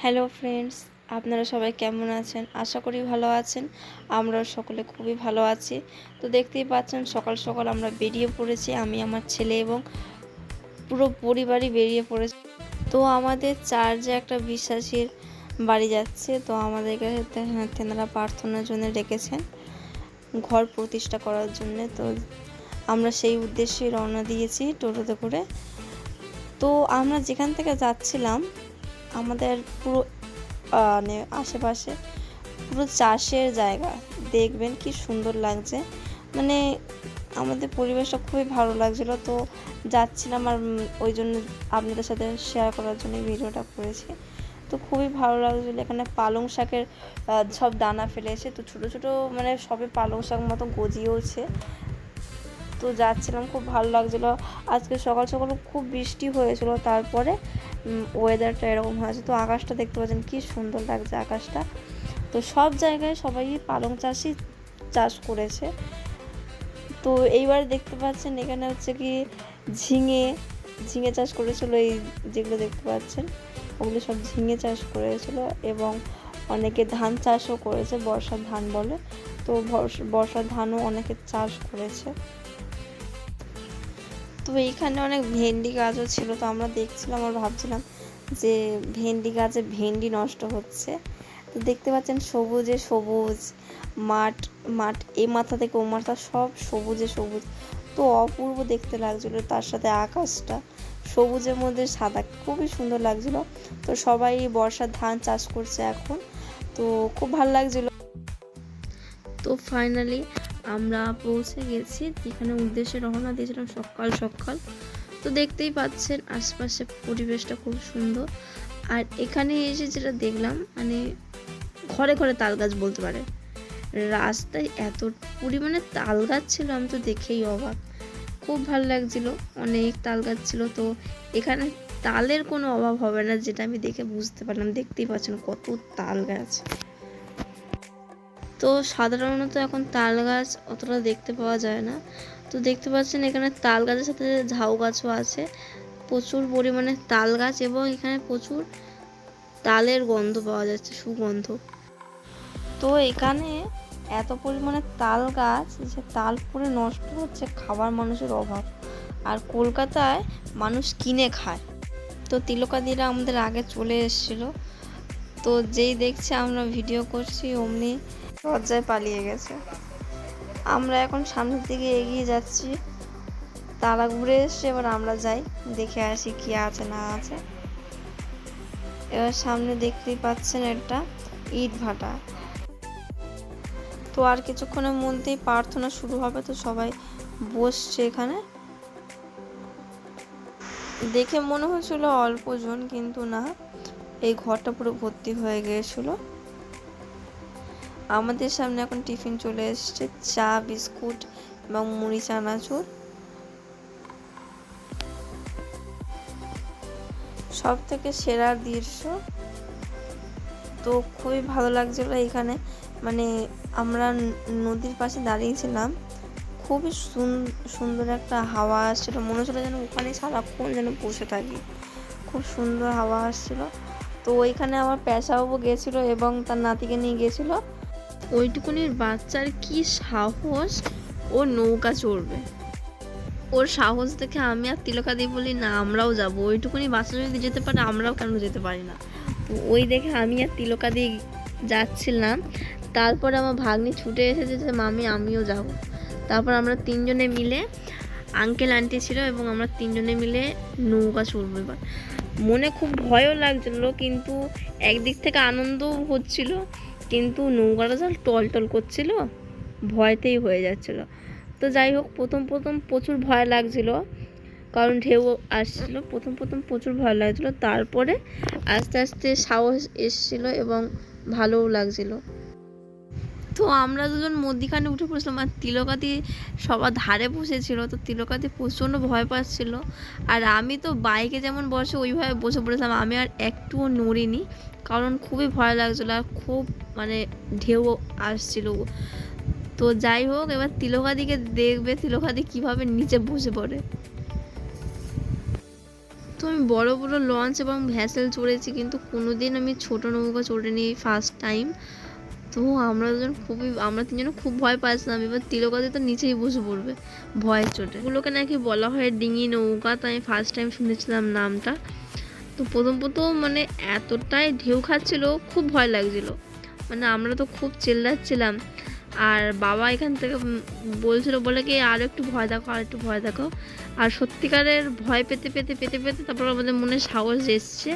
Hello friends আপনারা সবাই কেমন আছেন? আশা করি ভালো আছেন। আমরাও সকলে খুবই ভালো আছি। তো দেখতেই পাচ্ছেন, সকাল সকাল আমরা বেরিয়ে পড়েছি। আমি, আমার ছেলে এবং পুরো পরিবারই বেরিয়ে পড়েছি। তো আমাদের চার্জে একটা বিশ্বাসীর বাড়ি যাচ্ছে। তো আমাদেরকে তে- তেনারা প্রার্থনার জন্য রেখেছেন ঘর প্রতিষ্ঠা করার জন্যে। তো আমরা সেই উদ্দেশ্যে রওনা দিয়েছি টোটোতে করে। তো আমরা যেখান থেকে যাচ্ছিলাম আমাদের পুরো মানে আশেপাশে পুরো চাষের জায়গা। দেখবেন কি সুন্দর লাগছে। মানে আমাদের পরিবেশটা খুবই ভালো লাগছিল। তো যাচ্ছিলাম আর ওই জন্য আপনাদের সাথে শেয়ার করার জন্য ভিডিওটা করেছি। তো খুবই ভালো লাগছিল। এখানে পালং শাকের সব দানা ফেলেছে তো ছোট ছোট মানে সবে পালং শাক মতো গজিয়েওছে। তো যাচ্ছিলাম, খুব ভালো লাগছিল। আজকে সকাল সকাল খুব বৃষ্টি হয়েছিল, তারপরে ওয়েদারটা এরকম হয়েছে। তো আকাশটা দেখতে পাচ্ছেন, কি সুন্দর লাগছে আকাশটা। তো সব জায়গায় সবাই পালং চাষই চাষ করেছে। তো এইবার দেখতে পাচ্ছেন, এখানে হচ্ছে কি ঝিঙে ঝিঙে চাষ করেছিল এই যেগুলো দেখতে পাচ্ছেন। ওগুলো সব ঝিঙে চাষ করেছিল এবং অনেকে ধান চাষও করেছে, বর্ষার ধান বলে। তো বর্ষার ধানও অনেকে চাষ করেছে। তো এইখানে অনেক ভেন্ডি গাছও ছিল, তো আমরা দেখছিলাম আর ভাবছিলাম যে ভেন্ডি গাছে ভেন্ডি নষ্ট হচ্ছে। তো দেখতে পাচ্ছেন সবুজে সবুজ, মাঠ মাঠ এ মাথা থেকে ও মাথা সব সবুজে সবুজ। তো অপূর্ব দেখতে লাগছিল তার সাথে আকাশটা, সবুজের মধ্যে সাদা, খুবই সুন্দর লাগছিল। তো সবাই বর্ষার ধান চাষ করছে এখন, তো খুব ভালো লাগছিল। তো ফাইনালি আমরা পৌঁছে গেছি, যেখানে উদ্দেশ্যে রওনা দিয়েছিলাম সকাল সকাল। তো দেখতেই পাচ্ছেন আশপাশে পরিবেশটা খুব সুন্দর। আর এখানে এসে যেটা দেখলাম মানে ঘরে ঘরে তাল গাছ বলতে পারে। রাস্তায় এত পরিমাণে তাল গাছ ছিল, আমি তো দেখেই অবাক। খুব ভালো লাগছিল, অনেক তাল গাছ ছিল। তো এখানে তালের কোনো অভাব হবে না, যেটা আমি দেখে বুঝতে পারলাম। দেখতেই পাচ্ছেন কত তাল গাছ তো সাধারণত এখন তাল গাছ অতটা দেখতে পাওয়া যায় না। তো দেখতে পাচ্ছেন এখানে তাল গাছের সাথে ঝাউ গাছও আছে, প্রচুর পরিমাণে তাল গাছ এবং এখানে প্রচুর তালের গন্ধ পাওয়া যাচ্ছে, সুগন্ধ। তো এখানে এত পরিমাণে তাল গাছ যে তাল পুরো নষ্ট হচ্ছে খাবার মানুষের অভাব। আর কলকাতায় মানুষ কিনে খায়। তো তিলকাদিরা আমাদের আগে চলে এসেছিল। তো যেই দেখছে আমরা ভিডিও করছি, অমনি লজ্জায় পালিয়ে গেছে। আমরা এখন সামনের দিকে এগিয়ে যাচ্ছি। তারা ঘুরে এসছে, এবার আমরা যাই, দেখে আসি কি আছে না আছে। এবার সামনে দেখতেই পাচ্ছেন একটা ইট ভাটা। তো আর কিছুক্ষণের মধ্যেই প্রার্থনা শুরু হবে, তো সবাই বসছে এখানে। দেখে মনে হচ্ছিল অল্প জন কিন্তু না, এই ঘরটা পুরো ভর্তি হয়ে গিয়েছিল আমাদের সামনে এখন টিফিন চলে এসেছে, চা, বিস্কুট এবং মুড়ি, চানাচুর। সব থেকে সেরা দৃশ্য তো খুবই ভালো লাগছিল এখানে। মানে আমরা নদীর পাশে দাঁড়িয়েছিলাম, খুবই সুন- সুন্দর একটা হাওয়া আসছিল, মনে হচ্ছিল যেন ওখানে সারাক্ষণ যেন বসে থাকি। খুব সুন্দর হাওয়া আসছিল। তো ওইখানে আমার পেশাবাবু গেছিল এবং তার নাতিকে নিয়ে গেছিল। ওইটুকুনির বাচ্চার কি সাহস? ও নৌকা চড়বে। ওর সাহস দেখে আমি আর তিলকা দিয়ে বলি, না, আমরাও যাব। ওইটুকুনি বাচ্চা যদি যেতে পারে, আমরাও কেন যেতে পারি না? ওই দেখে আমি আর তিলকা দিয়ে যাচ্ছিলাম। তারপরে আমার ভাগ্নি ছুটে এসেছে যে, মামি, আমিও যাব। তারপর আমরা তিনজনে মিলে, আঙ্কেল, আন্টি ছিল এবং আমরা তিনজনে মিলে নৌকা চড়বো এবার। মনে খুব ভয়ও লাগছিল, কিন্তু একদিক থেকে আনন্দও হচ্ছিল। কিন্তু নৌকাটা জল টল টল করছিল, ভয়তেই হয়ে যাচ্ছিল। তো যাই হোক, প্রথম প্রথম প্রচুর ভয় লাগছিল, কারণ ঢেউ আসছিল, প্রথম প্রথম প্রচুর ভয় লাগছিল। তারপরে আস্তে আস্তে সাহস এসছিল এবং ভালোও লাগছিল। তো আমরা দুজন মধ্যিখানে উঠে পড়েছিলাম আর তিলকাতি সবার ধারে বসেছিল, তো তিলকাতি প্রচণ্ড ভয় পাচ্ছিল। আর আমি তো বাইকে যেমন বসে ওইভাবে বসে পড়েছিলাম, আমি আর একটুও নড়িনি, কারণ খুবই ভয় লাগছিল আর খুব মানে ঢেউ আসছিল। তো যাই হোক, এবার তিলকাদিকে দেখবে, তিলকাদি কীভাবে নিচে বসে পড়ে। তো আমি বড় বড় লঞ্চ এবং ভ্যাসেল চড়েছি, কিন্তু কোনোদিন আমি ছোট নৌকা চড়িনি ফার্স্ট টাইম তো আমরা দুজন খুবই, আমরা তিনজন খুব ভয় পাচ্ছিলাম। এবার তিলকাতে তো নিচেই বসে পড়বে ভয়ের চোটে। ওগুলোকে নাকি বলা হয় ডিঙি নৌকা, তো আমি ফার্স্ট টাইম শুনেছিলাম নামটা। তো প্রথম প্রথম মানে এতটাই ঢেউ খাচ্ছিল, খুব ভয় লাগছিল। মানে আমরা তো খুব চেল্লাচ্ছিলাম। আর বাবা এখান থেকে বলছিল, বলে কি, আর একটু ভয় দেখো আর একটু ভয় দেখো আর সত্যিকারের ভয় পেতে পেতে পেতে পেতে তারপর আমাদের মনে সাহস এসছে।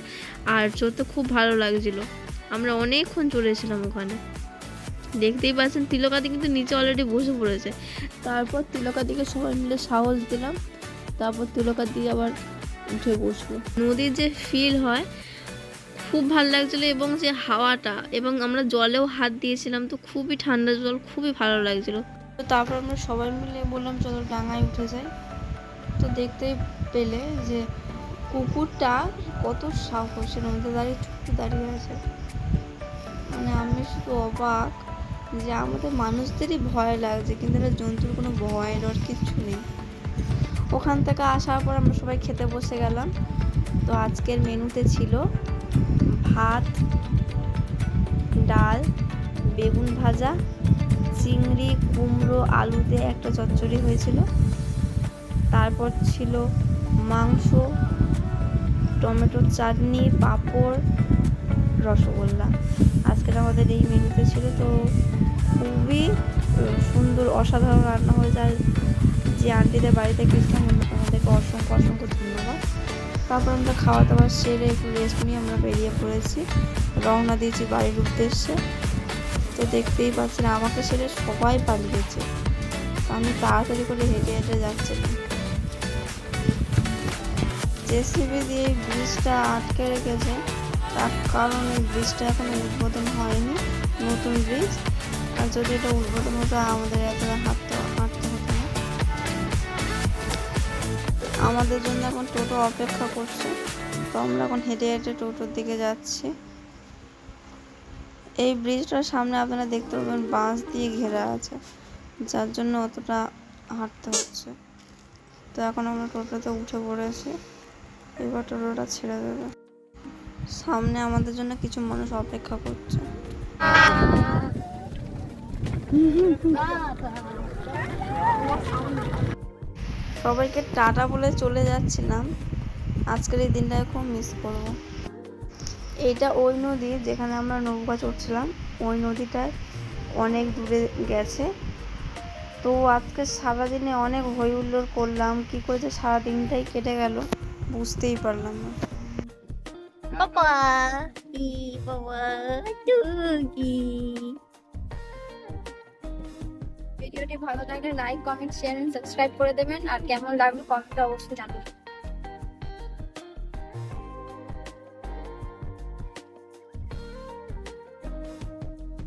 আর চড়তে খুব ভালো লাগছিল। আমরা অনেকক্ষণ চড়েছিলাম ওখানে। দেখতেই পাচ্ছেন তিলকাদি কিন্তু নিচে অলরেডি বসে পড়েছে। তারপর তিলকাদিকে সবাই মিলে সাহস দিলাম। তারপর তিলকাদি আবার উঠে বসল। নদীর যে ফিল হয়, খুব ভালো লাগছিল এবং যে হাওয়াটা এবং আমরা জলেও হাত দিয়েছিলাম তো খুবই ঠান্ডা জল, খুবই ভালো লাগছিল। তো তারপর আমরা সবাই মিলে বললাম, চলো ডাঙায় উঠে যাই। তো দেখতেই পেলে যে কুকুরটা কত সাহসের মধ্যে দাঁড়িয়ে ছোট্ট দাঁড়িয়ে আছে। মানে আমি শুধু অবাক। যে আমাদের মানুষদেরই ভয় লাগছে, কিন্তু এটা জন্তুর কোনো ভয় ডর কিচ্ছু নেই। ওখান থেকে আসার পর আমরা সবাই খেতে বসে গেলাম। তো আজকের মেনুতে ছিল ভাত, ডাল, বেগুন ভাজা, চিংড়ি, কুমড়ো আলুতে একটা চচ্চড়ি হয়েছিল। তারপর ছিল মাংস টমেটোর চাটনি, পাঁপড়, রসগোল্লা। আজকের আমাদের এই মেনুতে ছিল তো খুবই সুন্দর, অসাধারণ রান্না হয়ে যায়। যে আন্টিদের বাড়িতে গেছিলাম আমাদেরকে অসংখ্য অসংখ্য ধন্যবাদ। তারপর আমরা খাওয়া দাওয়া সেরে একটু রেস্ট নিয়ে আমরা বেরিয়ে পড়েছি। রওনা দিয়েছি বাড়ির উদ্দেশ্যে। তো দেখতেই পাচ্ছেন, আমাকে ছেড়ে সবাই পালিয়েছে আমি তাড়াতাড়ি করে হেঁটে হেঁটে যাচ্ছিলাম জেসিবি দিয়ে ব্রিজটা আটকে রেখেছে। তার কারণে ব্রিজটা এখনও উদ্বোধন হয়নি। নতুন ব্রিজ। আর যদি এটা উদ্বোধন হতো, আমাদের এতটা হাঁটতে হাঁটতে হতো আমাদের জন্য এখন টোটো অপেক্ষা করছে। তো আমরা এখন হেঁটে হেঁটে টোটোর দিকে যাচ্ছি। এই ব্রিজটার সামনে আপনারা দেখতে পাবেন বাঁশ দিয়ে ঘেরা আছে, যার জন্য অতটা হাঁটতে হচ্ছে। তো এখন আমরা টোটোতে উঠে পড়েছি। এবার টোটোটা ছেড়ে দেবে। সামনে আমাদের জন্য কিছু মানুষ অপেক্ষা করছে। সবাইকে টাটা বলে চলে যাচ্ছিলাম। আজকের এই দিনটাকে খুব মিস করব। এইটা ওই নদী যেখানে আমরা নৌকা চড়ছিলাম, ওই নদীটায় অনেক দূরে গেছে। তো আজকে সারাদিনে অনেক হই হুল্লোড় করলাম, কী করেছে সারাদিনটাই কেটে গেল, বুঝতেই পারলাম না। বাবা বাবা ভিডিওটি ভালো লাগলে like comment share and subscribe করে দেবেন। আর কেমন লাগল কমেন্টে অবশ্যই জানাবেন।